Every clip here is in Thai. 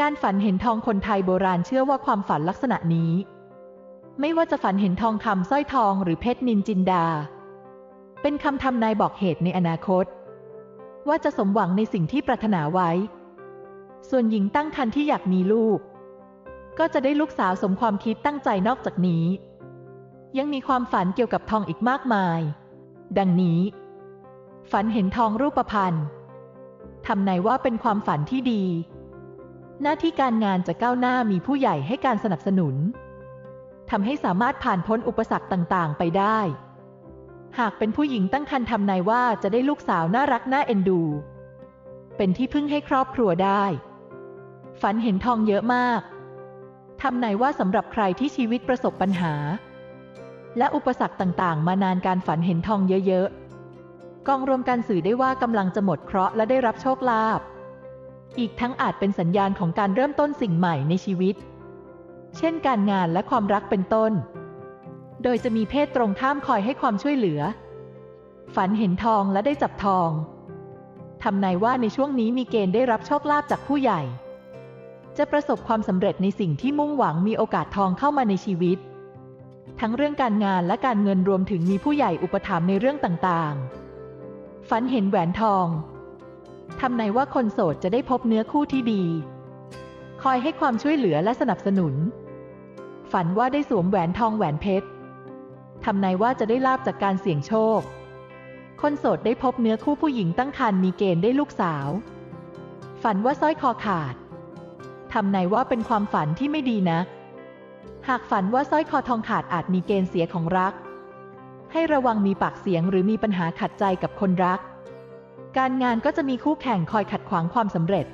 การฝันเห็นทองคนไทยโบราณเชื่อว่าความฝันลักษณะนี้ ไม่ว่าจะฝันเห็นทองคำสร้อยทองหรือเพชรนินจินดา เป็นคำทำนายบอกเหตุในอนาคต ว่าจะสมหวังในสิ่งที่ปรารถนาไว้ ส่วนหญิงตั้งครรภ์ที่อยากมีลูก ก็จะได้ลูกสาวสมความคิดตั้งใจนอกจากนี้ ยังมีความฝันเกี่ยวกับทองอีกมากมาย ดังนี้ ฝันเห็นทองรูปพรรณทำนายว่าเป็นความฝันที่ดี หน้าที่การงานจะก้าวหน้ามีผู้ใหญ่ให้การสนับสนุนทำให้สามารถผ่านพ้นอุปสรรคต่างๆ ไปได้ หากเป็นผู้หญิงตั้งครรภ์ทำนายว่าจะได้ลูกสาวน่ารักน่าเอ็นดู เป็นที่พึ่งให้ครอบครัวได้ ฝันเห็นทองเยอะมากทำนายว่าสำหรับใครที่ชีวิตประสบปัญหา และอุปสรรคต่างๆ มานานการฝันเห็นทองเยอะๆกองรวมการสื่อได้ว่ากำลังจะหมดเคราะห์และได้รับโชคลาภ อีกทั้งอาจเป็นสัญญาณของการเริ่มต้นสิ่งใหม่ในชีวิต เช่นการงานและความรักเป็นต้น โดยจะมีเพศตรงข้ามคอยให้ความช่วยเหลือ ฝันเห็นทองและได้จับทอง ทำนายว่าในช่วงนี้มีเกณฑ์ได้รับโชคลาภจากผู้ใหญ่ จะประสบความสำเร็จในสิ่งที่มุ่งหวังมีโอกาสทองเข้ามาในชีวิต ทั้งเรื่องการงานและการเงินรวมถึงมีผู้ใหญ่อุปถัมภ์ในเรื่องต่างๆ ฝันเห็นแหวนทอง ทำนายว่าคนโสดจะได้พบเนื้อคู่ที่ดี คอยให้ความช่วยเหลือและสนับสนุน ฝันว่าได้สวมแหวนทองแหวนเพชรทำนายว่าจะได้ลาบจากการเสี่ยงโชค คนโสดได้พบเนื้อคู่ผู้หญิงตั้งครรภ์มีเกณฑ์ได้ลูกสาว ฝันว่าสร้อยคอขาด ทำนายว่าเป็นความฝันที่ไม่ดีนะ หากฝันว่าสร้อยคอทองขาดอาจมีเกณฑ์เสียของรัก ให้ระวังมีปากเสียงหรือมีปัญหาขัดใจกับคนรัก การงานก็จะมีคู่แข่งคอยขัดขวางความสำเร็จ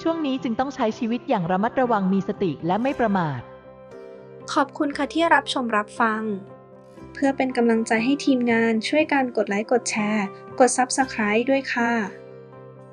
ช่วงนี้จึงต้องใช้ชีวิตอย่างระมัดระวังมีสติและไม่ประมาท ขอบคุณค่ะที่รับชมรับฟัง เพื่อเป็นกำลังใจให้ทีมงานช่วยการกดไลค์กดแชร์ กด Subscribe ด้วยค่ะ